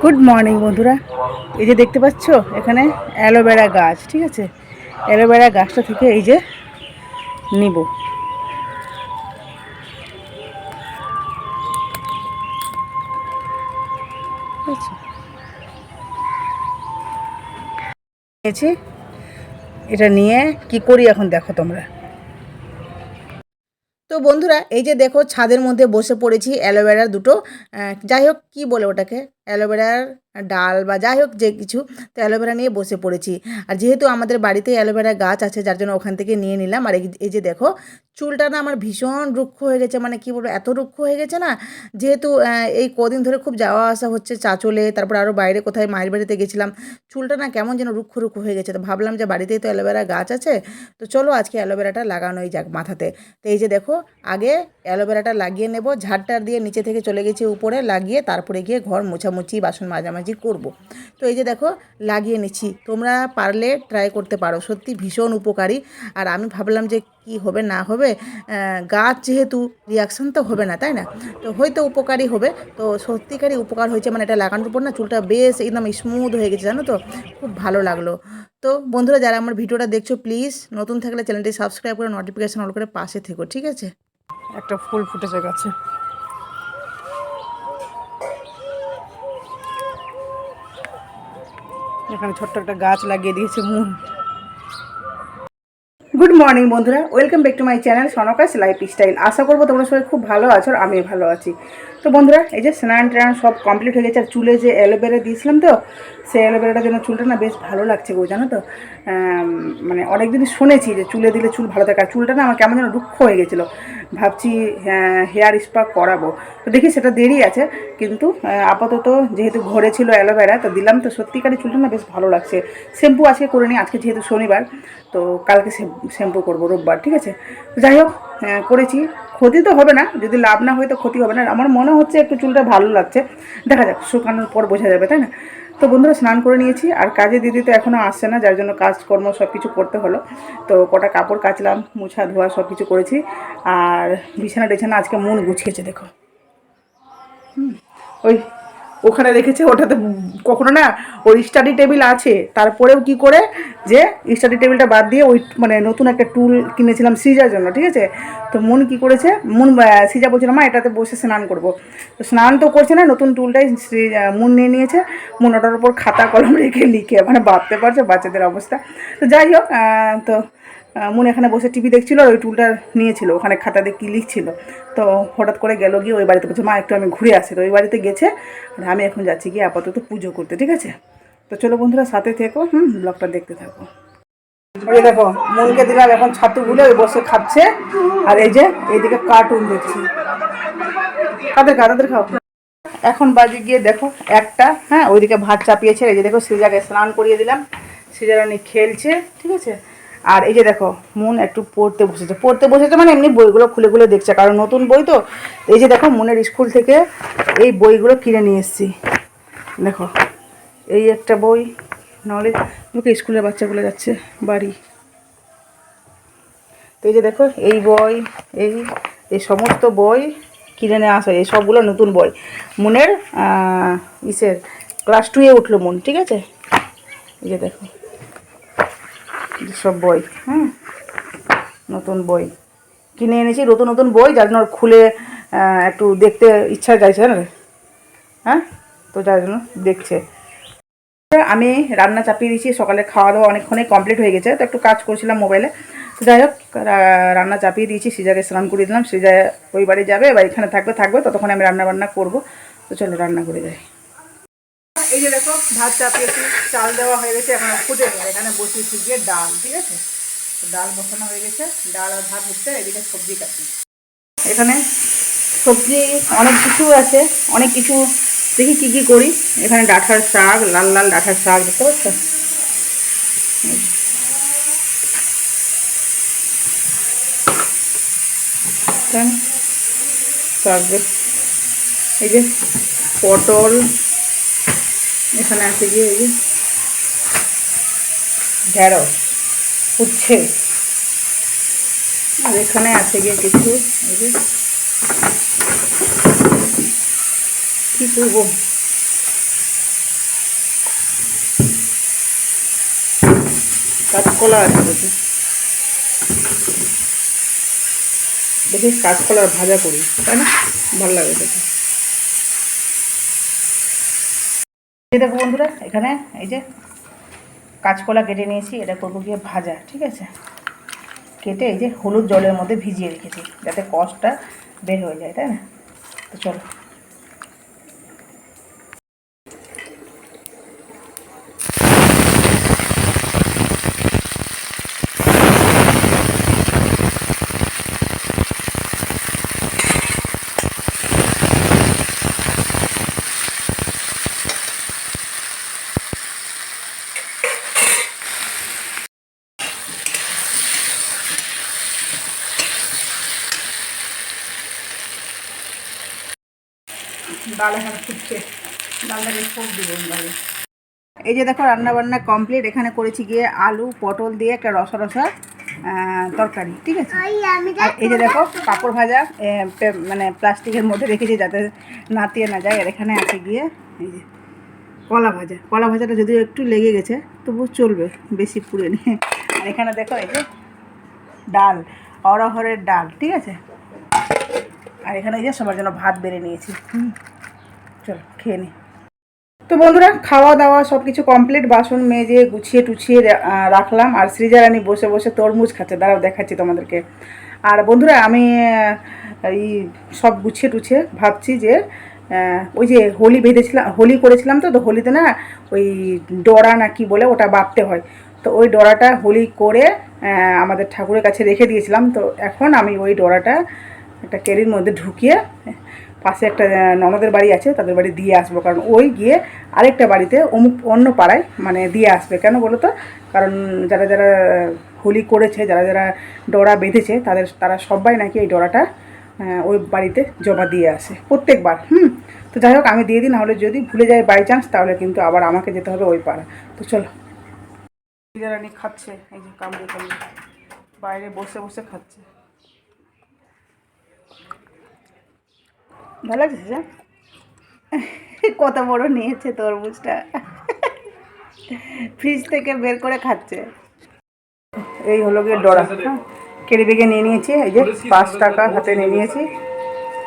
Good morning বন্ধুরা। এই যে দেখতে পাচ্ছ, এখানে অ্যালোভেরা গাছ, ঠিক আছে? অ্যালোভেরা গাছটা থেকে এই যে নিব। এটা নিয়ে কি করি এখন দেখো তোমরা। তো বন্ধুরা, এই যে দেখো ছাদের মধ্যে বসে পড়েছি অ্যালোভেরার দুটো যাই হোক, কী বলে ওটাকে? অ্যালোভেরার ডাল বা যাই হোক যে কিছু, তো অ্যালোভেরা নিয়ে বসে পড়েছি। আর যেহেতু আমাদের বাড়িতে অ্যালোভেরা গাছ আছে, যার জন্য ওখান থেকে নিয়ে নিলাম। আর এই- যে দেখো, চুলটা না আমার ভীষণ রুক্ষ হয়ে গেছে মানে কি বলব, এত রুক্ষ হয়ে গেছে না, যেহেতু এই কদিন ধরে খুব যাওয়া আসা হচ্ছে চাচলে, তারপর আরও বাইরে কোথায় মায়ের বাড়িতে গেছিলাম, চুলটা না কেমন যেন রুক্ষ রুক্ষ হয়ে গেছে। তো ভাবলাম যে বাড়িতেই তো অ্যালোভেরা গাছ আছে, তো চলো আজকে অ্যালোভেরাটা লাগানোই যাক মাথাতে। তো এই যে দেখো, আগে অ্যালোভেরাটা লাগিয়ে নেব, ঝাড়টার দিয়ে নিচে থেকে চলে গেছি উপরে, লাগিয়ে তারপরে গিয়ে ঘর মোছামুছি বাসন মাজামাজি করব। তো এই যে দেখো, লাগিয়ে নিচ্ছি। তোমরা পারলে ট্রাই করতে পারো। সত্যি ভীষণ উপকারী। আর আমি ভাবলাম যে কি হবে, না হবে গাছ যেহেতু রিয়াকশন তো হবে না, তাই না? তো হয়তো উপকারী হবে। তো সত্যিকারই উপকার হয়েছে মানে এটা লাগানোর পর না চুলটা বেশ একদম স্মুথ হয়ে গেছে, জানো তো? খুব ভালো লাগল। তো বন্ধুরা, যারা আমার ভিডিওটা দেখছ প্লিজ নতুন থাকলে চ্যানেলটি সাবস্ক্রাইব করে নোটিফিকেশান অল করে পাশে থেকো, ঠিক আছে? একটা ফুল ফুটেছে গাছে। এখানে ছোট্ট একটা গাছ লাগিয়ে দিয়েছে মুন গুড মর্নিং বন্ধুরা। Welcome back to my channel সনকাশ lifestyle আশা করব তোমরা সবাই খুব ভালো আছো আর আমিও ভালো আছি। তো বন্ধুরা, এই যে স্নান টান সব কমপ্লিট হয়ে গেছে, আর চুলে যে অ্যালোভেরা দিয়েছিলাম তো, সেই অ্যালোভেরাটার জন্য চুলটা না বেশ ভালো লাগছে গো, জানো তো? মানে অনেক দিন শুনেছি যে চুলে দিলে চুল ভালো থাকে, আর চুলটা না আমার কেমন যেন রুক্ষ হয়ে গেছিল। ভাবছি হেয়ার স্পা করাবো। তো দেখি সেটা দেরি আছে, কিন্তু আপাতত যেহেতু ঘরে ছিল অ্যালোভেরা, তো দিলাম তো সত্যিকারই চুলটা না বেশ ভালো লাগছে। শ্যাম্পু আজকে করে নিই আজকে যেহেতু শনিবার, তো কালকে শ্যাম্পু করব রোববার, ঠিক আছে? যাই হোক করেছি। ক্ষতি তো হবে না যদি লাভ না হয় তো ক্ষতি হবে না। আমার মনে হচ্ছে একটু চুলটা ভালো লাগছে। দেখা যাক শুকানোর পর বোঝা যাবে তাই না? তো বন্ধুরা স্নান করে নিয়েছি। আর কাজে দিদি তো এখনও আসছে না যার জন্য কাজকর্ম সব কিছু করতে হলো। তো কটা কাপড় কাচলাম মুছা ধোয়া সব কিছু করেছি। আর বিছানা টিছানা আজকে মন গুছিয়েছে দেখো। হুম, ওই ওখানে রেখেছে ওটাতে কখনো না ওই স্টাডি টেবিল আছে। তারপরেও কি করে যে স্টাডি টেবিলটা বাদ দিয়ে ওই মানে নতুন একটা টুল কিনেছিলাম সিজার জন্য, ঠিক আছে? তো মন কি করেছে? মন সিজা বলছিল, মা, এটাতে বসে স্নান করব। তো স্নান তো করছে না, নতুন টুলটাই মন নিয়ে নিয়েছে। মন ওটার উপর খাতা, কলম রেখে লিখে মানে ভাবতে পারছে বাচ্চাদের অবস্থা। তো যাই হোক তো মন এখানে বসে টিভি দেখছিল ওই টুলটা নিয়েছিল, ওখানে খাতা দিয়ে কী লিখছিল। তো হঠাৎ করে গেল গিয়ে ওই বাড়িতে বলছে, মা, একটু আমি ঘুরে আসি। তো ওই বাড়িতে গেছে আর আমি এখন যাচ্ছি গিয়ে আপাতত পুজো করতে, ঠিক আছে? তো চলো বন্ধুরা, সাথে থেকো, হুম, ব্লগটা দেখতে থাকো। দেখো, মনকে দিলাম এখন ছাতু গুলে, ওই বসে খাচ্ছে। আর এই যে, এইদিকে কার্টুন দেখছি। কাদের কাদের খাও। এখন বাজে গিয়ে দেখো একটা হ্যাঁ ওইদিকে ভাত চাপিয়েছে। এই যে দেখো, সৃজাকে স্নান করিয়ে দিলাম। সৃজারানি খেলছে, ঠিক আছে? আর এই যে দেখো, মন একটু পড়তে বসেছে। পড়তে বসেছে মানে এমনি বইগুলো খুলে খুলে দেখছে, কারণ নতুন বই তো। এই যে দেখো, মনের স্কুল থেকে এই বইগুলো কিনে নিয়ে এসেছি। দেখো, এই একটা বই, নাহলে ওকে স্কুলের বাচ্চাগুলো যাচ্ছে, বাড়ি। তো এই যে দেখো, এই বই, এই এই সমস্ত বই কিনে নিয়ে আসা এই সবগুলো নতুন বই। মনের ইসের, ক্লাস টুয়ে উঠল মন, ঠিক আছে? এই যে দেখো। সব বই হ্যাঁ? নতুন বই। কিনে এনেছি, নতুন নতুন বই, যার জন্য খুলে একটু দেখতে ইচ্ছা চাইছে না হ্যাঁ? তো যার জন্য দেখছে। আমি রান্না চাপিয়ে দিয়েছি, সকালে খাওয়া দাওয়া অনেকক্ষণে কমপ্লিট হয়ে গেছে, তো একটু কাজ করছিলাম মোবাইলে তো যাই হোক রান্না চাপিয়ে দিয়েছি, সিজাকে স্নান করিয়ে দিলাম সিজা ওই বাড়ি যাবে, বা এখানে থাকবে থাকবে, ততক্ষণে আমি রান্না বান্না করব। তো চলো রান্না করে যাই। এই যে দেখো, ভাত চাপিয়েছি, চাল দেওয়া হয়ে গেছে, এখন ফুটে গেছে এখানে বসিয়েছি গিয়ে ডাল, ঠিক আছে? ডাল বসানো হয়ে গেছে, ডাল আর ভাত হচ্ছে, এদিকে সবজি কাটি এখানে সবজি, অনেক কিছু আছে, অনেক কিছু দেখি কি কি করি। এখানে ডাঁঠার শাক, লাল লাল ডাঁঠার শাক, দেখতে পাচ্ছ? এই যে, পটল এখানে আছে গিয়ে এই যে ঢেঁড়স, উচ্ছে। আর এখানে আছে গিয়ে কিছু এই যে কি করব? কাঁচকলা আছে দেখি দেখি কাঁচকলার ভাজা করি, তাই না? ভালো লাগে দেখি এই দেখো বন্ধুরা, এখানে এই যে কাঁচকলা কেটে নিয়েছি, এটা করব গিয়ে ভাজা, ঠিক আছে? কেটে এই যে হলুদ জলের মধ্যে ভিজিয়ে রেখেছি, যাতে কষটা বের হয়ে যায়, তাই না? তো চলো। ডাল এখানে ফুটছে। ডালটাকে ফোক দিব ডালে এই যে দেখো রান্না বান্না কমপ্লিট এখানে করেছি গিয়ে আলু পটল দিয়ে একটা রসা রসা তরকারি ঠিক আছে? আর এই যে দেখো পাঁপড় ভাজা মানে প্লাস্টিকের মধ্যে রেখেছি যাতে নাতিয়ে না যায়। আর এখানে আছে গিয়ে এই যে কলা ভাজা। কলা ভাজাটা যদিও একটু লেগে গেছে তবু চলবে বেশি পুড়ে নিয়ে আর এখানে দেখো এই যে ডাল অরহরের ডাল ঠিক আছে? আর এখানে এই যে সবার জন্য ভাত বেড়ে নিয়েছি। হুম। চলো, খেয়ে নি। তো বন্ধুরা খাওয়া দাওয়া সব কিছু কমপ্লিট বাসন মেজে, গুছিয়ে টুছিয়ে রাখলাম। আর সৃজারানি বসে বসে তরমুজ খাচ্ছে। দাঁড়াও, দেখাচ্ছি তোমাদেরকে। আর বন্ধুরা, আমি এই সব গুছিয়ে টুছিয়ে ভাবছি যে ওই যে হোলি বেঁধেছিলাম হোলি করেছিলাম তো তো হোলিতে না, ওই ডরা না কি বলে, ওটা বাঁধতে হয়। তো ওই ডরাটা হোলি করে আমাদের ঠাকুরের কাছে রেখে দিয়েছিলাম। তো এখন আমি ওই ডরাটা একটা কেরির মধ্যে ঢুকিয়ে পাশে একটা ননদের বাড়ি আছে, তাদের বাড়ি দিয়ে আসব। কারণ ওই গিয়ে আরেকটা বাড়িতে অমুক, অন্য পাড়ায় মানে দিয়ে আসবে। কেন বলো তো কারণ যারা যারা হোলি করেছে, যারা যারা ডোরা বেঁধেছে, তাদের, তারা সবাই নাকি এই ডোরাটা ওই বাড়িতে জমা দিয়ে আসে, প্রত্যেকবার। হুম? তো যাই হোক, আমি দিয়ে দিই, নাহলে যদি ভুলে যাই বাই চান্স তাহলে কিন্তু আবার আমাকে যেতে হবে ওই পাড়া। তো চলো। রানী খাচ্ছে, এই যে কামড়ে কামড়ে। বাইরে বসে বসে খাচ্ছে। ভালো লাগছে কত বড় নিয়েছে তরমুজটা। ফ্রিজ থেকে বের করে খাচ্ছে। এই হলো গিয়ে ডরা। কেড়ে বেগে নিয়ে নিয়েছি, এই যে পাঁচ টাকা হাতে নিয়ে নিয়েছি।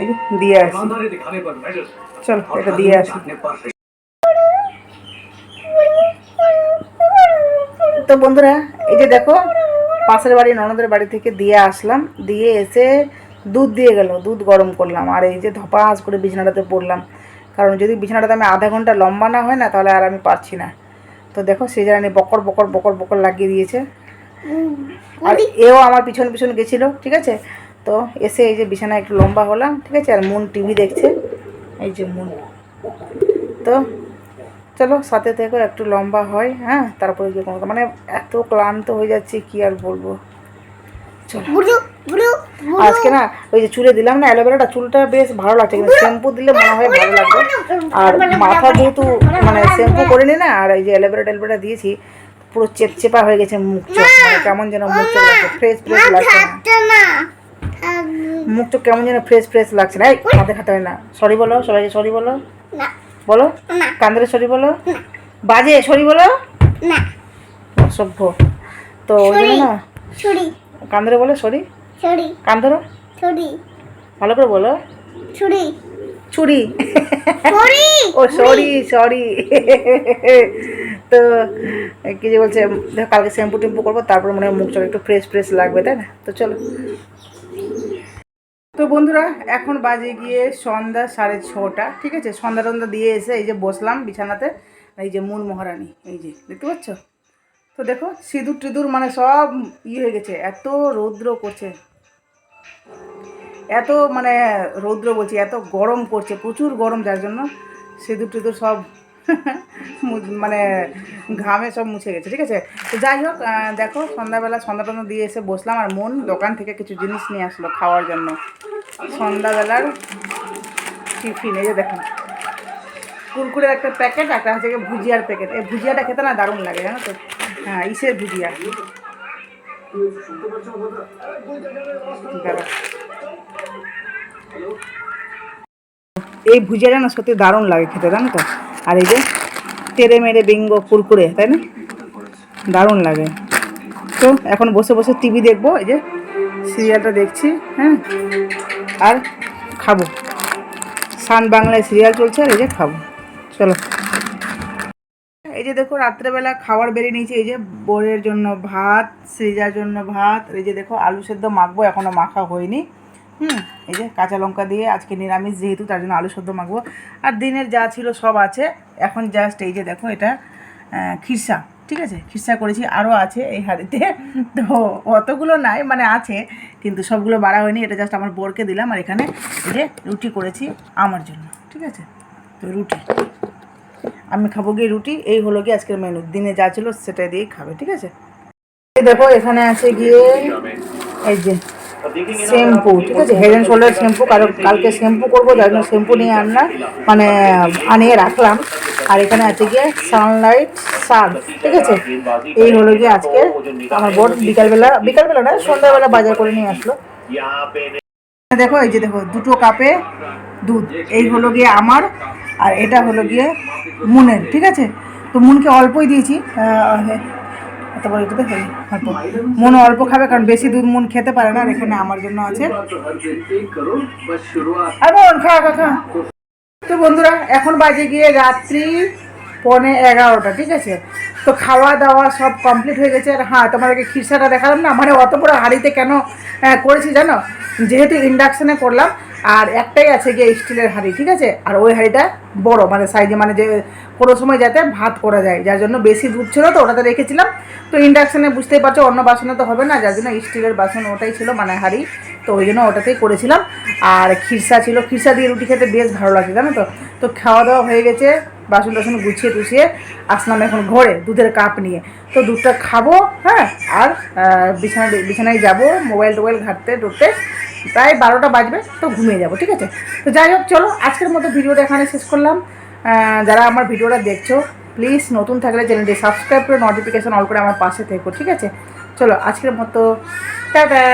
এই যে দিয়ে আসি। চল, এটা দিয়ে আসি। তো বন্ধুরা, এই যে দেখো, পাশের বাড়ি, ননদের বাড়ি থেকে দিয়ে আসলাম। দিয়ে এসে দুধ দিয়ে গেল দুধ গরম করলাম। আর এই যে ধপাস করে বিছানাটাতে পড়লাম। কারণ যদি বিছানাটাতে আমি আধা ঘণ্টা লম্বা না হয় না তাহলে আর আমি পারছি না। তো দেখো সেই জানি বকর বকর বকর বকর লাগিয়ে দিয়েছে। আর এও আমার পিছন পিছন গেছিল ঠিক আছে? তো এসে এই যে বিছানায় একটু লম্বা হলাম ঠিক আছে? আর মুন টিভি দেখছে। এই যে মুন। তো চলো সাথে থেকে একটু লম্বা হয় হ্যাঁ? তারপরে গিয়ে মানে এত ক্লান্ত হয়ে যাচ্ছে কি আর বলব? চলো। আজকে না ওই যে চুলে দিলাম না অ্যালোভেরাটা চুলটা বেশ ভালো লাগছে কিন্তু শ্যাম্পু দিলে মনে হয় ভালো লাগবে। আর মাথা যেহেতু মানে শ্যাম্পু করিনি না আর এই যে অ্যালোভেরা ট্যালোভেরা দিয়েছি পুরো চেপচেপা হয়ে গেছে মুখ চোখ মানে কেমন যেন মুখ চোখ লাগছে ফ্রেশ ফ্রেশ লাগছে না। মুখ চোখ কেমন যেন ফ্রেশ ফ্রেশ লাগছে না। এই হাতে খাতে হয় না। সরি বলো সবাইকে সরি বলো। বলো। কান্দরে সরি বলো। বাজে সরি বলো। অসভ্য। তো ওই জন্য না কান্দরে বলো সরি ছুরি কান্দরো ছুরি ভালো করে বলো। ছুরি ছুরি ও সরি সরি তো কি যে বলছে কালকে শ্যাম্পু টেম্পু করব তারপর মনে হয় মুখ চোখ একটু ফ্রেশ ফ্রেশ লাগবে তাই না? তো চলো। তো বন্ধুরা এখন বাজে গিয়ে সন্ধ্যা সাড়ে ছটা ঠিক আছে? সন্ধ্যা টন্ধা দিয়ে এসে এই যে বসলাম বিছানাতে এই যে মূল মহারানী এই যে দেখতে পাচ্ছ? তো দেখো, সিঁদুর টিঁদুর মানে সব ইয়ে হয়ে গেছে। এত রৌদ্র করছে। এত মানে রৌদ্র বলছি, এত গরম করছে প্রচুর গরম যার জন্য সিঁদুর টিঁদুর সব মানে ঘামে সব মুছে গেছে, ঠিক আছে? তো যাই হোক দেখো, সন্ধ্যাবেলা, সন্ধ্যা টন্ধা দিয়ে এসে বসলাম আর মন, দোকান থেকে কিছু জিনিস নিয়ে আসলো খাওয়ার জন্য। সন্ধ্যাবেলার টিফিন, এই যে দেখুন কুরকুরের একটা প্যাকেট, একটা হচ্ছে ভুজিয়ার প্যাকেট। এই ভুজিয়াটা খেতে না দারুণ লাগে, জানো তো? হ্যাঁ ইসের ভুজিয়া। এই ভুজিয়াটা না সত্যি দারুণ লাগে খেতে, জানো তো? আর এই যে তেরে মেরে বিঙ্গো কুরকুরে, তাই না? দারুণ লাগে। তো এখন বসে বসে টিভি দেখব, এই যে সিরিয়ালটা দেখছি হ্যাঁ? আর খাব। সান বাংলায় সিরিয়াল চলছে আর এই যে খাব। চলো। এই যে দেখো রাত্রেবেলা খাবার বেরিয়ে নিয়েছি। এই যে বোরের জন্য ভাত, সৃজার জন্য ভাত এই যে দেখো, আলু সেদ্ধ মাখবো এখনও মাখা হয়নি। হুম, এই যে কাঁচা লঙ্কা দিয়ে আজকে নিরামিষ যেহেতু, তার জন্য আলু সেদ্ধ মাখবো। আর দিনের যা ছিল সব আছে। এখন জাস্ট এই যে দেখো, এটা খিরসা, ঠিক আছে? খিরসা করেছি আরও আছে এই হাঁড়িতে। তো অতগুলো নাই মানে আছে, কিন্তু সবগুলো বাড়া হয়নি। এটা জাস্ট আমার বোরকে দিলাম, আর এখানে এই যে রুটি করেছি আমার জন্য, ঠিক আছে? তো রুটি। আমি খাব গিয়ে রুটি, এই হলো গিয়ে আজকের মেনু দিনে যা ছিল সেটা দিয়েই খাবে, ঠিক আছে? দেখো, এখানে আছে গিয়ে এই যে শ্যাম্পু, ঠিক আছে? হেড অ্যান্ড শোল্ডার শ্যাম্পু, কারণ কালকে শ্যাম্পু করব, যার জন্য শ্যাম্পু নিয়ে আনলাম মানে আনিয়ে রাখলাম। আর এখানে আছে গিয়ে সানলাইট সার্ফ ঠিক আছে? এই হলো গিয়ে আজকে আমার বোন বিকালবেলা বিকালবেলা না, সন্ধ্যাবেলা বাজার করে নিয়ে আসলো। দেখো, এই যে দেখো, দুটো কাপে দুধ। এই হলো গিয়ে আমার আর এটা হলো গিয়ে মুনের, ঠিক আছে? তো মুনকে অল্পই দিয়েছি মন অল্প। খাবে, কারণ বেশি দুধ মন খেতে পারে না এখানে আমার জন্য আছে। খা তো বন্ধুরা, এখন বাজে গিয়ে রাত্রি পনে এগারোটা, ঠিক আছে? তো খাওয়া দাওয়া সব কমপ্লিট হয়ে গেছে। আর হ্যাঁ তোমাদেরকে খিরসাটা দেখালাম না মানে অত বড় হাঁড়িতে কেন করেছি জানো? যেহেতু ইন্ডাকশানে করলাম আর একটাই আছে গিয়ে স্টিলের হাঁড়ি, ঠিক আছে? আর ওই হাঁড়িটা বড় মানে সাইজে মানে যে কোনো সময় যাতে ভাত করা যায়, যার জন্য বেশি দুধ ছিল তো, ওটাতে রেখেছিলাম। তো ইন্ডাকশানে বুঝতেই পারছ, অন্য বাসনে তো হবে না, যার জন্য স্টিলের বাসন ওটাই ছিল মানে হাঁড়ি। তো ওই জন্য ওটাতেই করেছিলাম। আর খিরসা ছিল, খিরসা দিয়ে রুটি খেতে বেশ ভালো লাগে, জানো তো? তো খাওয়া দাওয়া হয়ে গেছে বাসন টাসন গুছিয়ে টুছিয়ে আসলাম এখন ঘরে, দুধের কাপ নিয়ে। তো দুধটা খাব হ্যাঁ? আর বিছানা বিছানায় যাব মোবাইল টোবাইল ঘাটতে ঢুকতে প্রায় বারোটা বাজবে, তো ঘুমিয়ে যাব, ঠিক আছে? তো যাই হোক, চলো, আজকের মতো ভিডিওটা এখানে শেষ করলাম। যারা আমার ভিডিওটা দেখছ প্লিজ নতুন থাকলে চ্যানেলটি সাবস্ক্রাইব করে নোটিফিকেশান অল করে আমার পাশে থেকো, ঠিক আছে? চলো, আজকের মতো, টাটা!